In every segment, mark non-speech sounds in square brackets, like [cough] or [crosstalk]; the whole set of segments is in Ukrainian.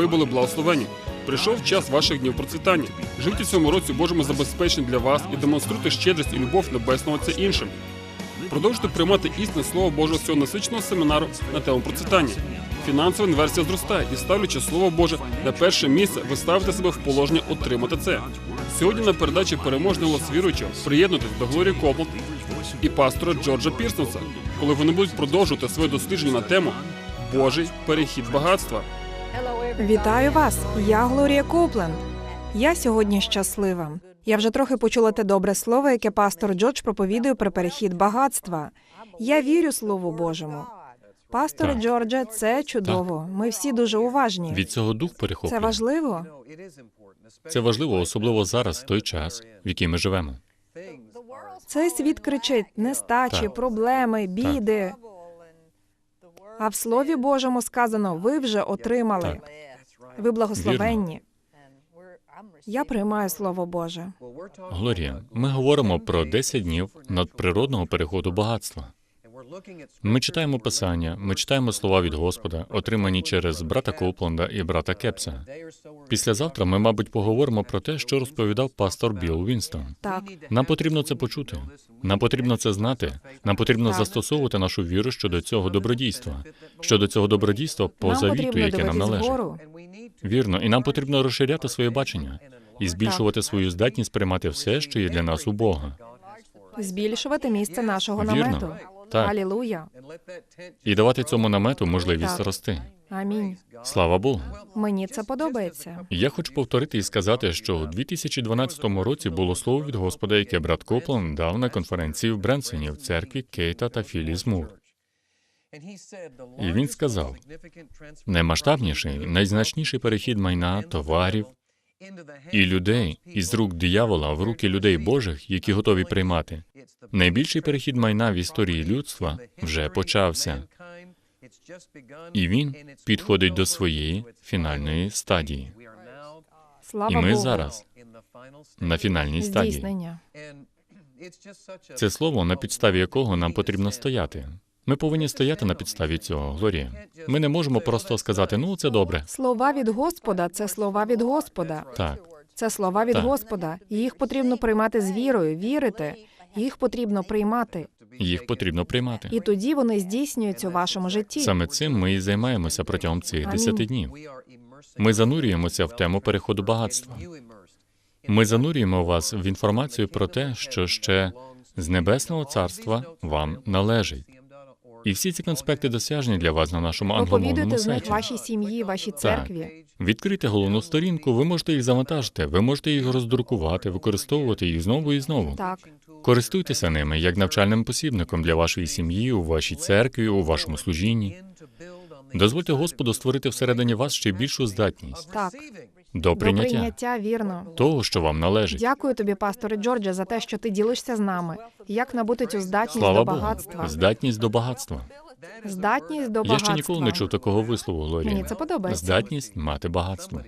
ви були благословені. Прийшов час ваших днів процвітання. Живіть у цьому році Божому забезпеченні для вас і демонструйте щедрість і любов Небесного Отця іншим. Продовжуйте приймати істинне слово Боже з цього насиченого семінару на тему процвітання. Фінансова інверсія зростає і ставлячи слово Боже на перше місце, ви ставите себе в положення отримати це. Сьогодні на передачі переможний голос віруючого приєднуйтесь до Глорії Копланд і пастора Джорджа Пірсонса, коли вони будуть продовжувати своє дослідження на тему Божий перехід багатства. Вітаю вас! Я Глорія Копленд. Я сьогодні щаслива. Я вже трохи почула те добре слово, яке пастор Джордж проповідує про перехід багатства. Я вірю Слову Божому. Пасторе Так. Джордже, це чудово. Ми всі дуже уважні. Від цього дух Це важливо. Це важливо, особливо зараз, в той час, в який ми живемо. Цей світ кричить нестачі, Так. проблеми, біди. А в Слові Божому сказано: ви вже отримали. Так. Ви благословенні. Я приймаю Слово Боже. Глорія, ми говоримо про 10 днів надприродного переходу багатства. Ми читаємо писання, ми читаємо слова від Господа, отримані через брата Копланда і брата Кепса. Післязавтра ми, мабуть, поговоримо про те, що розповідав пастор Білл Вінстон. Так, Нам потрібно це почути. Нам потрібно це знати. Нам потрібно Так. застосовувати нашу віру щодо цього добродійства, щодо цього добродійства по нам завіту, яке нам належить. Вірно, і нам потрібно розширяти своє бачення і збільшувати свою здатність приймати все, що є для нас у Бога, збільшувати місце нашого Вірно. Так. Алілуя. і давати цьому намету можливість Так. рости. Амінь. Слава Богу. Мені це подобається. Я хочу повторити і сказати, що у 2012 році було слово від Господа, яке брат Коплан дав на конференції в Бренсені в церкві Кейта та Філіс Мур. І він сказав, Наймасштабніший, найзначніший перехід майна, товарів і людей із рук диявола в руки людей Божих, які готові приймати. Найбільший перехід майна в історії людства вже почався, і він підходить до своєї фінальної стадії. Слава І ми Богу. зараз на фінальній стадії. Це слово, на підставі якого нам потрібно стояти. Ми повинні стояти на підставі цього, Глорія. Ми не можемо просто сказати, ну це добре. Слова від Господа це слова від Господа. Так, Це слова від Так. Господа. Їх потрібно приймати з вірою, вірити. Їх потрібно приймати. їх потрібно приймати. І тоді вони здійснюються у вашому житті. Саме цим ми і займаємося протягом цих десяти днів. Ми занурюємося в тему переходу багатства. Ми занурюємо вас в інформацію про те, що ще з небесного царства вам належить. І всі ці конспекти досяжні для вас на нашому англомовному Проповідуйте з них вашій сім'ї, вашій церкві. Відкрийте головну сторінку, ви можете їх завантажити, ви можете їх роздрукувати, використовувати їх знову і знову. Так, Користуйтеся ними як навчальним посібником для вашої сім'ї, у вашій церкві, у вашому служінні. Дозвольте Господу створити всередині вас ще більшу здатність так. До До прийняття прийняття вірно. того, що вам належить. Дякую тобі, пасторе Джордже, за те, що ти ділишся з нами. Як набути цю здатність Слава до Богу, багатства? здатність до багатства. Здатність до Я ще ніколи не чув такого вислову, Глорія. Мені це подобається. Здатність мати багатство.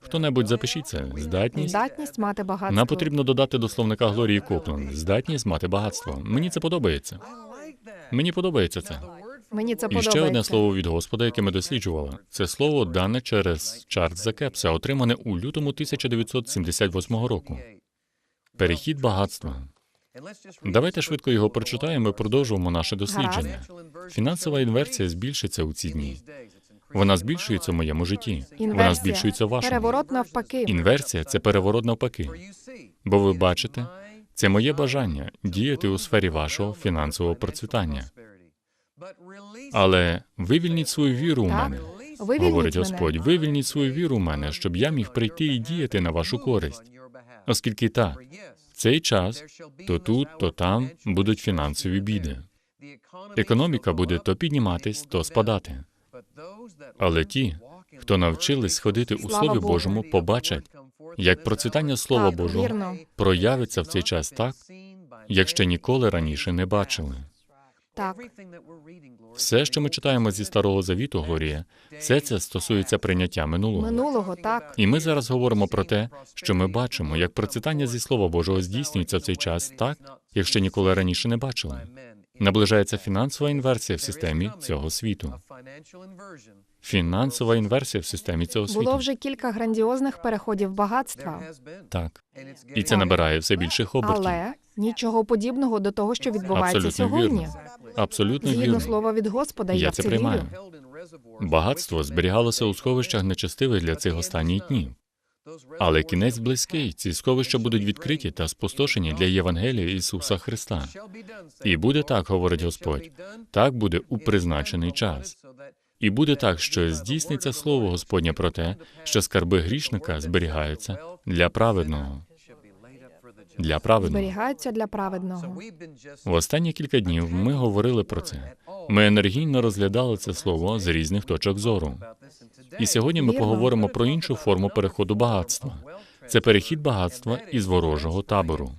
Хто-небудь запишіть це. Здатність. Здатність мати багатство. Нам потрібно додати до словника Глорії Копланд. Здатність мати багатство. Мені це подобається. Мені подобається це. Мені це І ще одне слово від Господа, яке ми досліджували. Це слово дане через Чарльза Кепса, отримане у лютому 1978 року. Перехід багатства. Давайте швидко його прочитаємо і продовжуємо наше дослідження. Фінансова інверсія збільшиться у ці дні. Вона збільшується в моєму житті. Вона збільшується в вашому. Переворот навпаки. Інверсія це переворот навпаки. Бо ви бачите, це моє бажання діяти у сфері вашого фінансового процвітання. Але вивільніть свою віру у мене, Вивільніть говорить мене. Господь. Вивільніть свою віру у мене, щоб я міг прийти і діяти на вашу користь. Оскільки так, в цей час то тут, то там будуть фінансові біди. Економіка буде то підніматись, то спадати. Але ті, хто навчились ходити у Слава Слові Богу. Божому, побачать, як процвітання Слова Так, Божого вірно. проявиться в цей час так, як ще ніколи раніше не бачили. Так. Все, що ми читаємо зі старого завіту, Глорія, все це стосується прийняття минулого. Минулого, так. І ми зараз говоримо про те, що ми бачимо, як процитання зі Слова Божого здійснюється в цей час так, як ще ніколи раніше не бачили. Наближається фінансова інверсія в системі цього світу. Фінансова інверсія в системі цього світу. Було вже кілька грандіозних переходів багатства, Так. І це набирає все більших обертів. але нічого подібного до того, що відбувається Абсолютно сьогодні. вірно. Абсолютно Згідно вірно. слова від Господа, я, Я це це приймаю. вірю. Багатство зберігалося у сховищах нечестивих для цих останніх днів. Але кінець близький. Ці сховища будуть відкриті та спустошені для Євангелія Ісуса Христа. І буде так, говорить Господь. Так буде у призначений час. І буде так, що здійсниться слово Господнє про те, що скарби грішника зберігаються для праведного. Для праведного. Зберігаються для праведного. В останні кілька днів ми говорили про це. Ми енергійно розглядали це слово з різних точок зору. І сьогодні ми поговоримо про іншу форму переходу багатства. Це перехід багатства із ворожого табору.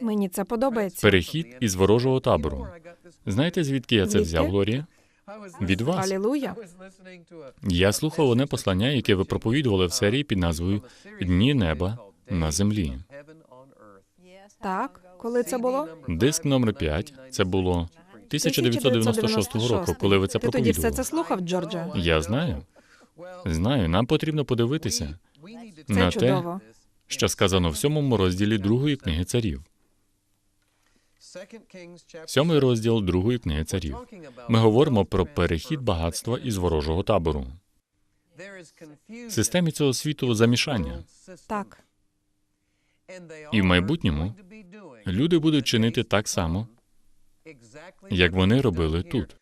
Мені це подобається. Перехід із ворожого табору. Знаєте, звідки я це взяв? Глорія? Від вас. Алілуя. Я слухав одне послання, яке ви проповідували в серії під назвою Дні неба на землі. Так, коли це було? Диск номер 5 це було 1996 року, коли ви це Ти тоді все це слухав, Джордже? Я знаю. Знаю, нам потрібно подивитися Це на те, чудово. що сказано в сьомому розділі другої книги царів. Сьомий розділ другої книги царів. Ми говоримо про перехід багатства із ворожого табору. В системі цього світу замішання. Так. І в майбутньому Люди будуть чинити так само, як вони робили тут.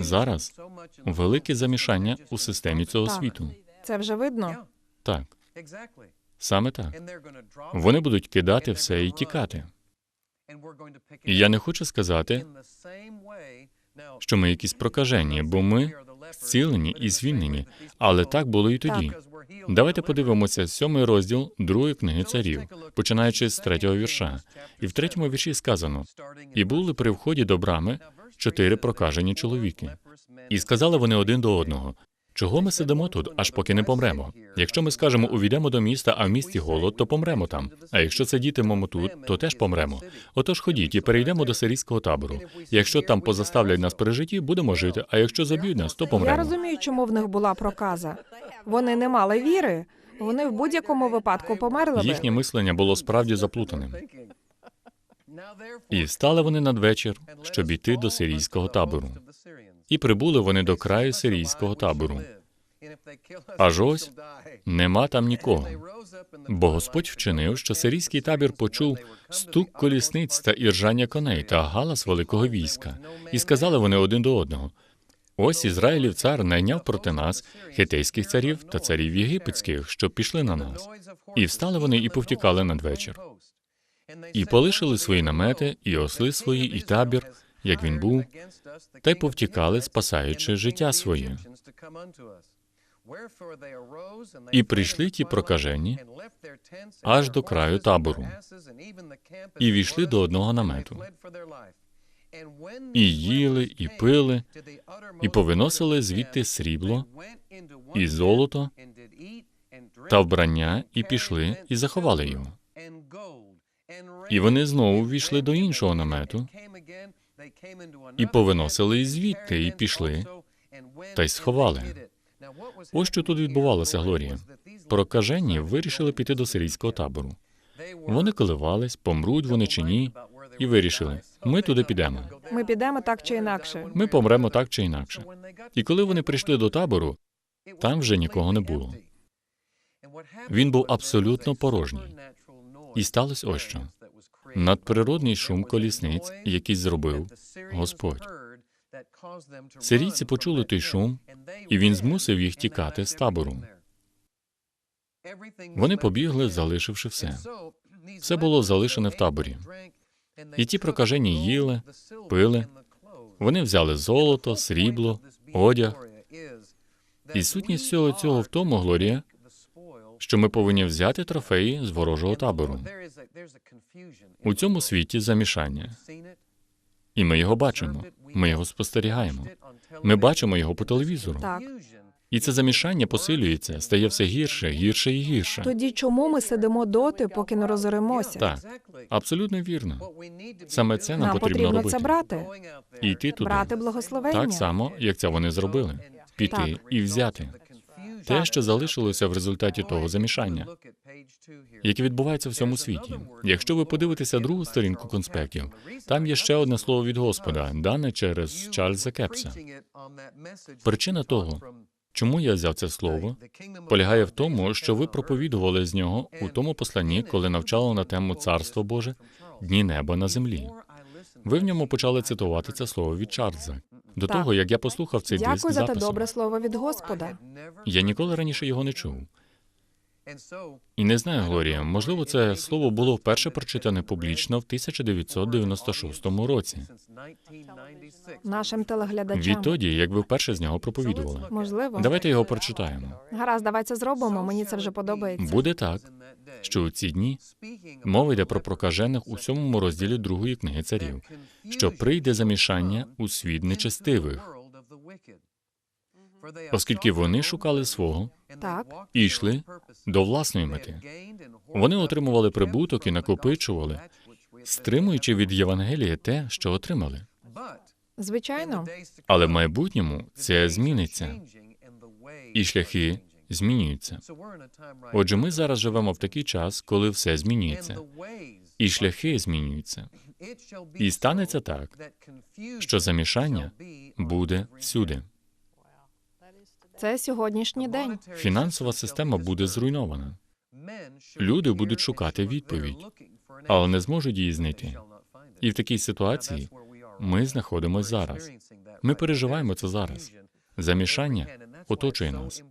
Зараз велике замішання у системі цього Так. світу. Це вже видно. Так, саме так. Вони будуть кидати все і тікати. І я не хочу сказати, що ми якісь прокажені, бо ми зцілені і звільнені. Але так було і тоді. Давайте подивимося сьомий розділ другої книги царів, починаючи з третього вірша. І в третьому вірші сказано: і були при вході до брами чотири прокажені чоловіки. І сказали вони один до одного: чого ми сидимо тут, аж поки не помремо? Якщо ми скажемо, увійдемо до міста, а в місті голод, то помремо там. А якщо сидітимемо тут, то теж помремо. Отож ходіть і перейдемо до сирійського табору. Якщо там позаставлять нас при житті, будемо жити. А якщо заб'ють нас, то Я розумію, чому в них була проказа. Вони не мали віри. Вони в будь-якому випадку померли Їхнє мислення було справді заплутаним. І стали вони надвечір, щоб іти до сирійського табору. І прибули вони до краю сирійського табору. Аж ось нема там нікого. Бо Господь вчинив, що сирійський табір почув стук колісниць та іржання коней та галас великого війська. І сказали вони один до одного: Ось Ізраїлів цар найняв проти нас хетейських царів та царів єгипетських, щоб пішли на нас. І встали вони і повтікали надвечір. І полишили свої намети, і осли свої, і табір, як він був, та й повтікали, спасаючи життя своє. І прийшли ті прокажені аж до краю табору, І війшли до одного намету. І їли, і пили, і повиносили звідти срібло, і золото, та вбрання, і пішли, і заховали його. І вони знову ввійшли до іншого намету, І повиносили і звідти, і пішли, та й сховали. Ось що тут відбувалося, Глорія. Прокажені вирішили піти до сирійського табору. Вони коливались, помруть вони чи ні, і вирішили, ми туди підемо. Ми підемо так чи інакше. Ми помремо так чи інакше. І коли вони прийшли до табору, там вже нікого не було. Він був абсолютно порожній. І сталося ось що. Надприродний шум колісниць, який зробив Господь. Сирійці почули той шум, і він змусив їх тікати з табору. Вони побігли, залишивши все. Все було залишене в таборі. І ті прокажені їли, пили. Вони взяли золото, срібло, одяг. І сутність всього цього в тому, Глорія, що ми повинні взяти трофеї з ворожого табору. У цьому світі замішання. І ми його бачимо. Ми його спостерігаємо. Ми бачимо його по телевізору. Так. І це замішання посилюється, стає все гірше, гірше і гірше. Тоді чому ми сидимо доти, поки не розоремося? Так, абсолютно вірно. Саме це нам, Нам потрібно потрібно робити. це брати, І йти туди. брати благословення. Так само, як це вони зробили. Піти Так. і взяти. Те, що залишилося в результаті того замішання, яке відбувається в всьому світі. Якщо ви подивитеся другу сторінку конспектів, там є ще одне слово від Господа, дане через Чарльза Кепса. Причина того, чому я взяв це слово, полягає в тому, що ви проповідували з нього у тому посланні, коли навчали на тему Царство Боже, дні неба на землі. Ви в ньому почали цитувати це слово від Чарльза. До Так. того, як я послухав цей диск Дякую за те добре слово від Господа. я ніколи раніше його не чув. І не знаю, Глорія, можливо, це слово було вперше прочитане публічно в 1996 році. Нашим телеглядачам. Відтоді, як ви вперше з нього проповідували. Можливо. Давайте його прочитаємо. Гаразд, давай це зробимо. Мені це вже подобається. Буде так, що у ці дні мова йде про прокажених у сьомому розділі другої книги царів, що прийде замішання у світ нечестивих, оскільки вони шукали свого Так. і йшли до власної мети. Вони отримували прибуток і накопичували, стримуючи від Євангелія те, що отримали. Звичайно. Але в майбутньому це зміниться, і шляхи змінюються. Отже, ми зараз живемо в такий час, коли все змінюється, і шляхи змінюються. І станеться так, що замішання буде всюди. Це сьогоднішній день. Фінансова система буде зруйнована. Люди будуть шукати відповідь, але не зможуть її знайти. І в такій ситуації ми знаходимося зараз. Ми переживаємо це зараз. Замішання оточує нас.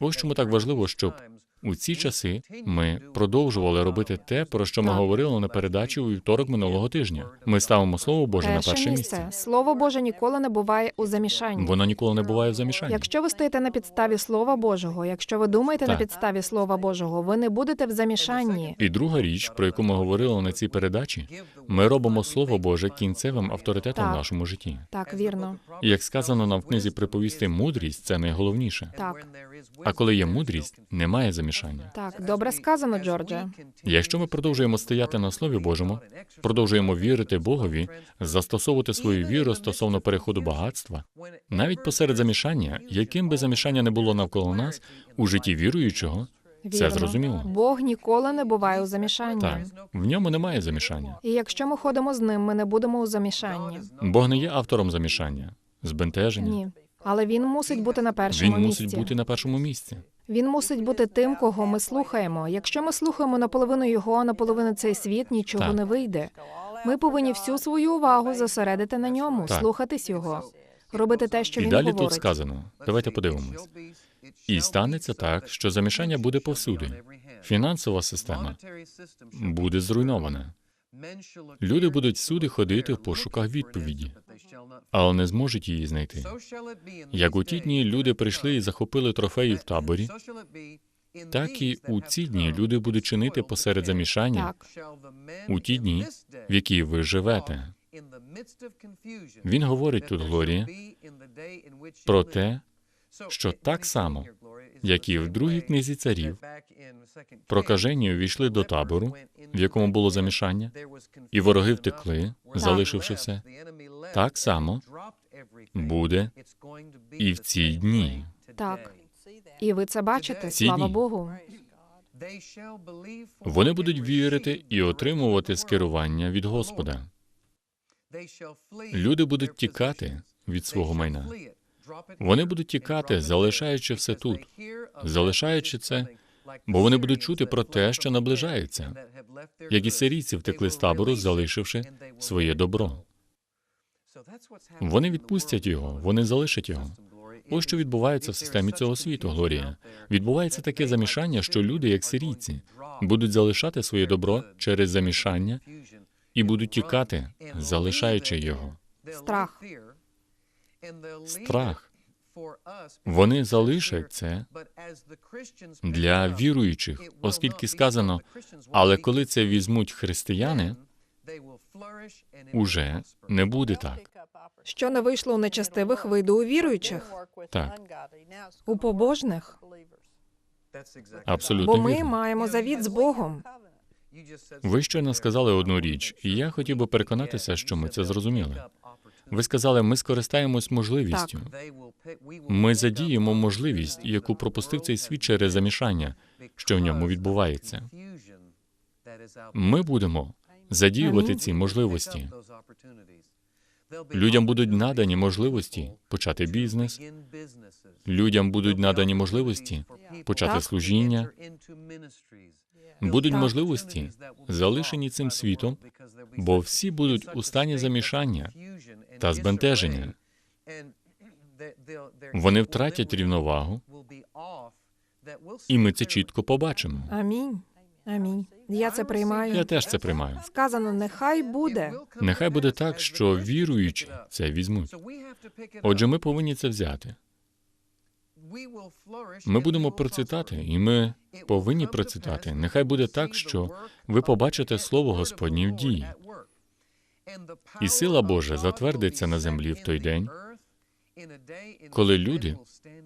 Ось чому так важливо, щоб у ці часи ми продовжували робити те, про що ми Так. говорили на передачі у вівторок минулого тижня. Ми ставимо слово Боже на Перше перше місце. місце. Слово Боже ніколи не буває у замішанні. Воно ніколи не буває в замішанні. Якщо ви стоїте на підставі Слова Божого, якщо ви думаєте на підставі Слова Божого, ви не будете в замішанні. І друга річ, про яку ми говорили на цій передачі, ми робимо слово Боже кінцевим авторитетом Так. в нашому житті. Так, вірно. І як сказано нам в книзі приповісти, мудрість це найголовніше. Так, А коли є мудрість, немає замішання. Так, добре сказано, Джордже. Якщо ми продовжуємо стояти на слові Божому, продовжуємо вірити Богові, застосовувати свою віру стосовно переходу багатства, навіть посеред замішання, яким би замішання не було навколо нас, у житті віруючого, це зрозуміло. Бог ніколи не буває у замішанні. Так, в ньому немає замішання. І якщо ми ходимо з ним, ми не будемо у замішанні. Бог не є автором замішання, збентеження. Ні. Але він мусить бути на першому Він місці. мусить бути на першому місці. Він мусить бути тим, кого ми слухаємо. Якщо ми слухаємо наполовину його, а наполовину цей світ, нічого Так. не вийде. Ми повинні всю свою увагу зосередити на ньому, Так. слухатись його, робити те, що І він далі говорить. тут сказано. Давайте подивимось. І станеться так, що замішання буде повсюди. Фінансова система буде зруйнована. Люди будуть всюди ходити в пошуках відповіді, але не зможуть її знайти. Як у ті дні люди прийшли і захопили трофеї в таборі, так і у ці дні люди будуть чинити посеред замішання у ті дні, в які ви живете. Він говорить тут, Глорія, про те, що так само, як і в другій книзі царів, прокажені увійшли до табору, в якому було замішання, і вороги втекли, залишивши все. Так само буде і в ці дні. Так. І ви це бачите, Ці слава дні. Богу. Вони будуть вірити і отримувати скерування від Господа. Люди будуть тікати від свого майна. Вони будуть тікати, залишаючи все тут, залишаючи це, бо вони будуть чути про те, що наближається, як і сирійці втекли з табору, залишивши своє добро. Вони відпустять його, вони залишать його. Ось що відбувається в системі цього світу, Глорія. Відбувається таке замішання, що люди, як сирійці, будуть залишати своє добро через замішання і будуть тікати, залишаючи його. Страх. Страх. Вони залишать це для віруючих, оскільки сказано, але коли це візьмуть християни, уже не буде так. Що не вийшло у нечестивих, вийде у віруючих, Так. у побожних. Абсолютно Бо ми вірно. маємо завіт з Богом. Ви щойно сказали одну річ, і я хотів би переконатися, що ми це зрозуміли. Ви сказали, ми скористаємось можливістю. Ми задіємо можливість, яку пропустив цей світ через замішання, що в ньому відбувається. Ми будемо задіювати ці можливості. Людям будуть надані можливості почати бізнес, людям будуть надані можливості почати служіння, будуть можливості, залишені цим світом, бо всі будуть у стані замішання та збентеження. Вони втратять рівновагу, і ми це чітко побачимо. Амінь. Амінь. Я це приймаю. Я теж це приймаю. Сказано, нехай буде. Нехай буде так, що віруючі це візьмуть. Отже, ми повинні це взяти. Ми будемо процвітати, і ми повинні процвітати. Нехай буде так, що ви побачите слово Господнє в дії. І сила Божа затвердиться на землі в той день, коли люди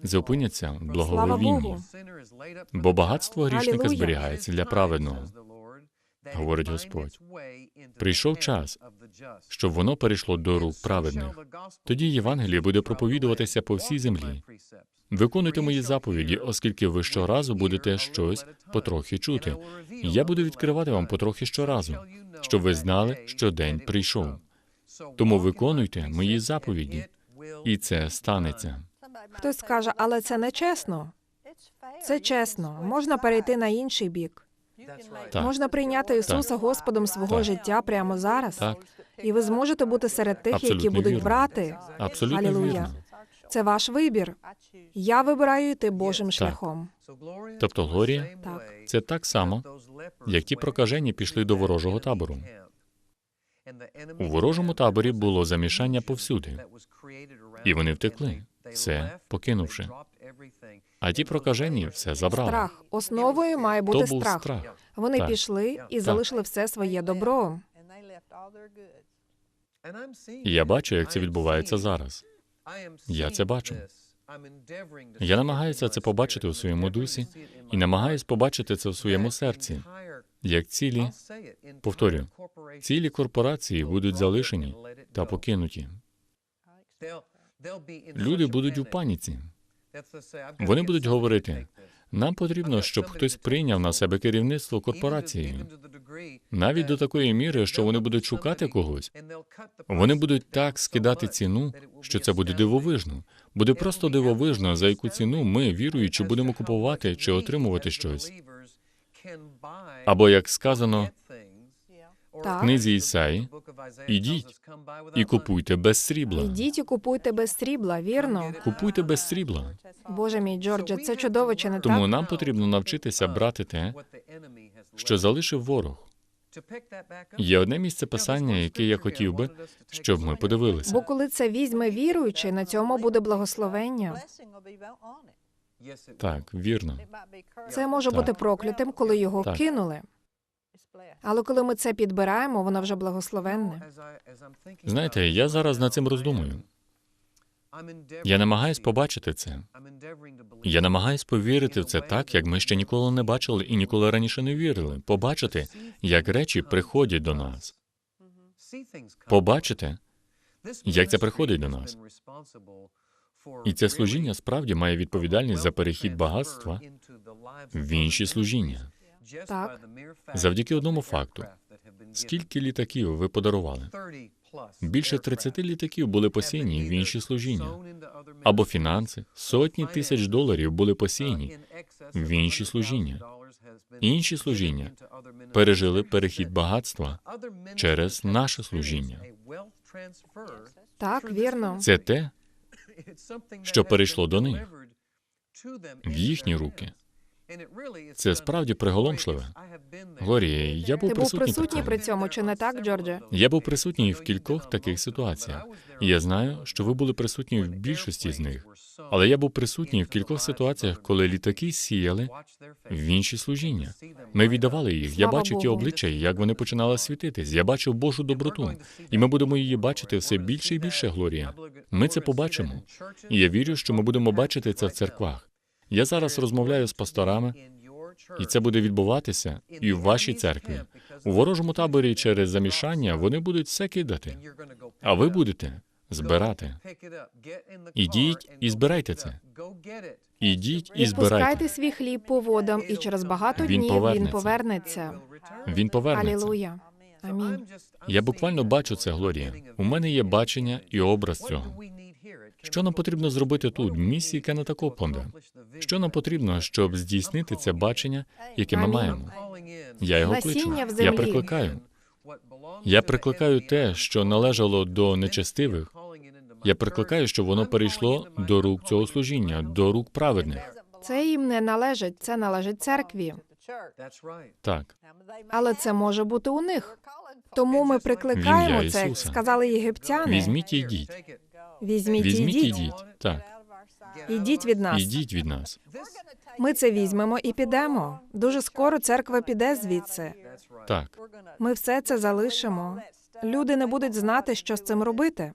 зупиняться в Слава Бо багатство грішника зберігається для праведного, говорить Господь. Прийшов час, щоб воно перейшло до рук праведних. Тоді Євангеліє буде проповідуватися по всій землі. Виконуйте мої заповіді, оскільки ви щоразу будете щось потрохи чути. Я буду відкривати вам потрохи щоразу, щоб ви знали, що день прийшов. Тому виконуйте мої заповіді, і це станеться. Хтось скаже, але це не чесно. Це чесно. Можна перейти на інший бік. Так, Можна прийняти Ісуса Господом свого Так. життя прямо зараз. так, І ви зможете бути серед тих, які будуть вірно. брати. абсолютно Алілуя. вірно. Це ваш вибір. Я вибираю йти Божим шляхом. Тобто Глорія Так. це так само, як ті прокажені пішли до ворожого табору. У ворожому таборі було замішання повсюди, і вони втекли, все покинувши. А ті прокажені все забрали. Страх. Основою має То бути був страх. страх. Вони Так. пішли і залишили все своє добро. І я бачу, як це відбувається зараз. Я це бачу. Я намагаюся це побачити у своєму дусі і намагаюсь побачити це в своєму серці. Як цілі, повторю, цілі корпорації будуть залишені та покинуті. Люди будуть у паніці. Вони будуть говорити: нам потрібно, щоб хтось прийняв на себе керівництво корпорацією, навіть до такої міри, що вони будуть шукати когось. Вони будуть так скидати ціну, що це буде дивовижно. Буде просто дивовижно, за яку ціну ми, віруючи, будемо купувати чи отримувати щось. Або як сказано в книзі Ісаї, ідіть і купуйте без срібла. Ідіть і купуйте без срібла, вірно? Купуйте без срібла. Боже мій Джордже, це чудово чи не Тому так? нам потрібно навчитися брати те, що залишив ворог. Є одне місце писання, яке я хотів би, щоб ми подивилися. Бо коли це візьме віруючий, на цьому буде благословення. Так, вірно. Це може Так. бути проклятим, коли його Так. кинули. Але коли ми це підбираємо, воно вже благословенне. Знаєте, я зараз над цим роздумую. Я намагаюсь побачити це. Я намагаюсь повірити в це так, як ми ще ніколи не бачили і ніколи раніше не вірили. Побачити, як речі приходять до нас. Побачити, як це приходить до нас. І це служіння справді має відповідальність за перехід багатства в інші служіння. Так. Завдяки одному факту. Скільки літаків ви подарували? Більше 30 літаків були посіяні в інші служіння. Або фінанси, сотні тисяч доларів були посіяні в інші служіння. Інші служіння пережили перехід багатства через наше служіння. Так, вірно. Це те, [coughs] що перейшло до них, в їхні руки. Це справді приголомшливе. Глорія, я був Ти був присутній, присутній при при цьому. чи не так, Джордже? Я був присутній в кількох таких ситуаціях. І я знаю, що ви були присутні в більшості з них. Але я був присутній в кількох ситуаціях, коли літаки сіяли в інші служіння. Ми віддавали їх. Я Слава бачив ті Богу. обличчя, і як вони починали світитись. Я бачив Божу доброту, і ми будемо її бачити все більше і більше, Глорія. Ми це побачимо. І я вірю, що ми будемо бачити це в церквах. Я зараз розмовляю з пасторами, і це буде відбуватися і в вашій церкві. У ворожому таборі через замішання вони будуть все кидати, а ви будете збирати. Ідіть і збирайте це. Ідіть і збирайте. свій хліб по водам, і через багато Він днів повернеться. він повернеться. Він повернеться. Алілуя. Амінь. Я буквально бачу це, Глорія. У мене є бачення і образ цього. Що нам потрібно зробити тут, в місії Кеннета Копланда? Що нам потрібно, щоб здійснити це бачення, яке ми маємо? Я його кличу. Я прикликаю. Я прикликаю те, що належало до нечестивих. Я прикликаю, щоб воно перейшло до рук цього служіння, до рук праведних. Це їм не належить, це належить церкві. Так, Але це може бути у них. Тому ми прикликаємо це, сказали єгиптяни. візьміть і йдіть. Візьміть, Візьміть і йдіть. йдіть. Так, Ідіть від нас. ідіть від нас. Ми це візьмемо і підемо. Дуже скоро церква піде звідси. Так, Ми все це залишимо. Люди не будуть знати, що з цим робити.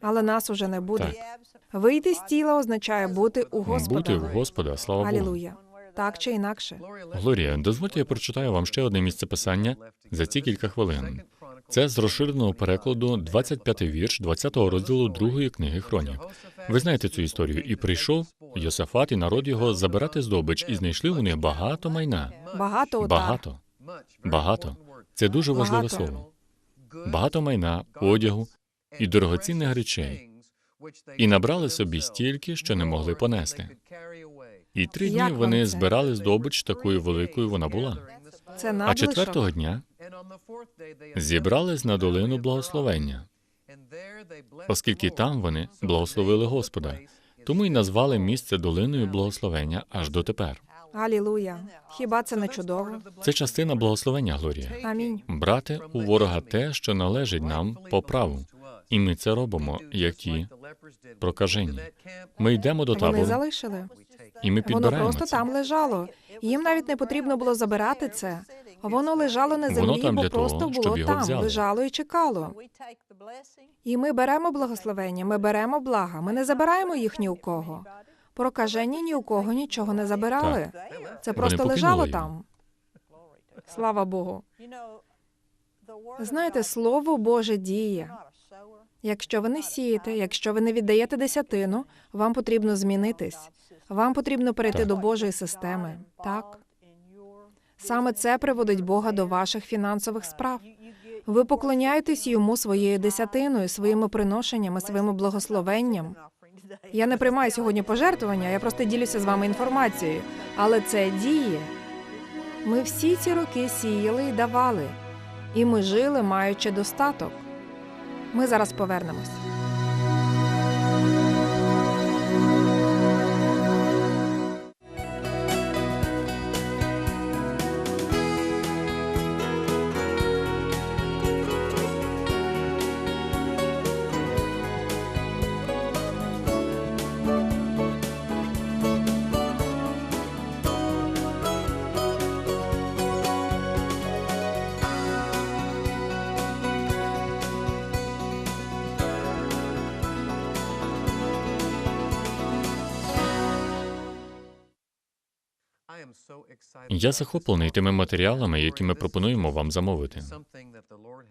Але нас уже не буде. Так. Вийти з тіла означає бути у Господа. бути в Господа, слава Богу. Алілуя. Так чи інакше. Глорія, дозвольте, я прочитаю вам ще одне місце писання за ці кілька хвилин. Це з розширеного перекладу 25-й вірш 20-го розділу другої книги Хронік. Ви знаєте цю історію. І прийшов Йосафат і народ його забирати здобич, і знайшли них багато майна. Багато. Багато. Багато. Це дуже важливе Багато. слово. Багато майна, одягу і дорогоцінних речей. І набрали собі стільки, що не могли понести. І три дні вони збирали здобич такою великою вона була. Це А четвертого дня зібрались на долину благословення, оскільки там вони благословили Господа. Тому й назвали місце долиною благословення аж дотепер. Алілуя. Хіба це не чудово? Це частина благословення, Глорія. Амінь. Брати у ворога те, що належить нам по праву. І ми це робимо, як ті прокажені. Ми йдемо до Вони табору, залишили. і ми Воно просто це. там лежало. Їм навіть не потрібно було забирати це. Воно лежало на землі, там бо для того, просто було там, взяли. лежало і чекало. І ми беремо благословення, ми беремо блага. Ми не забираємо їх ні у кого. Прокажені ні у кого нічого не забирали. Це просто лежало його. там. Слава Богу. Знаєте, слово Боже діє. Якщо ви не сієте, якщо ви не віддаєте десятину, вам потрібно змінитись. Вам потрібно перейти Так. до Божої системи. Так. Саме це приводить Бога до ваших фінансових справ. Ви поклоняєтесь йому своєю десятиною, своїми приношеннями, своїм благословенням. Я не приймаю сьогодні пожертвування, я просто ділюся з вами інформацією. Але це діє. Ми всі ці роки сіяли і давали, і ми жили, маючи достаток. Ми зараз повернемось. Я захоплений тими матеріалами, які ми пропонуємо вам замовити.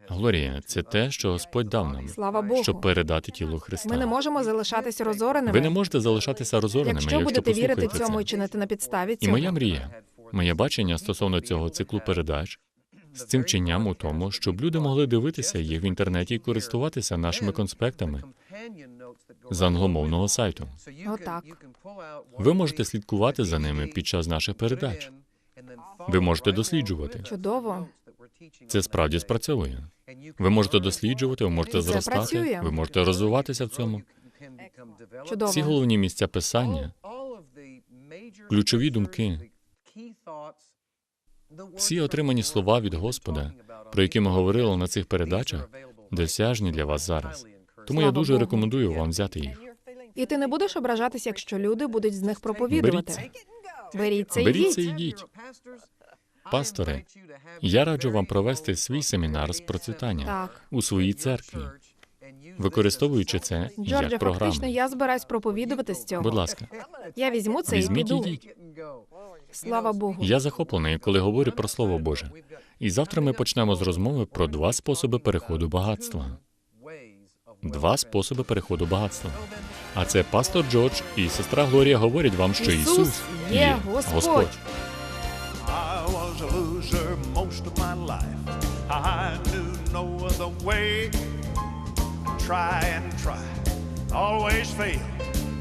Глорія, це те, що Господь дав нам, Слава Богу. щоб передати тіло Христа. Ми не можемо залишатися розореними. Ви не можете залишатися розореними, Якщо якщо, будете вірити цьому і чинити на підставі І моя мрія, моє бачення стосовно цього циклу передач з цим чинням у тому, щоб люди могли дивитися їх в інтернеті і користуватися нашими конспектами з англомовного сайту. Отак. Ви можете слідкувати за ними під час наших передач. Ви можете досліджувати. Чудово. Це справді спрацьовує. Ви можете досліджувати, ви можете це зростати, працює. ви можете розвиватися в цьому. Чудово. Всі головні місця писання, ключові думки, Всі отримані слова від Господа, про які ми говорили на цих передачах, досяжні для вас зараз. Тому я дуже рекомендую вам взяти їх. І ти не будеш ображатися, якщо люди будуть з них проповідувати. Беріть це і Беріть це і йдіть. Пастори, я раджу вам провести свій семінар з процвітання Так. у своїй церкві, використовуючи це Джордже, як програму. фактично, я збираюсь проповідувати з цього. Будь ласка, Я візьму це і візьміть і піду. йдіть. Слава Богу. Я захоплений, коли говорю про Слово Боже. І завтра ми почнемо з розмови про два способи переходу багатства. Два способи переходу багатства. А це пастор Джордж і сестра Глорія говорять вам, що Ісус Ісус є Господь. Господь. Always fail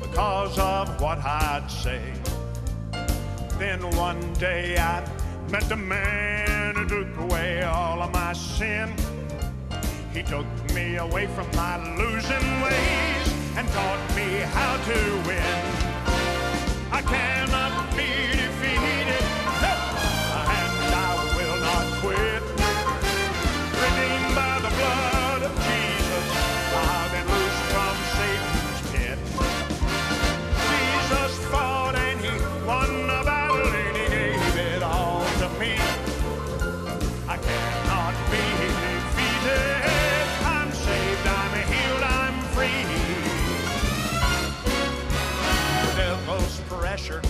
because of what I'd say. Then one day I met the man who took away all of my sin. He took me away from my losing ways and taught me how to win. I cannot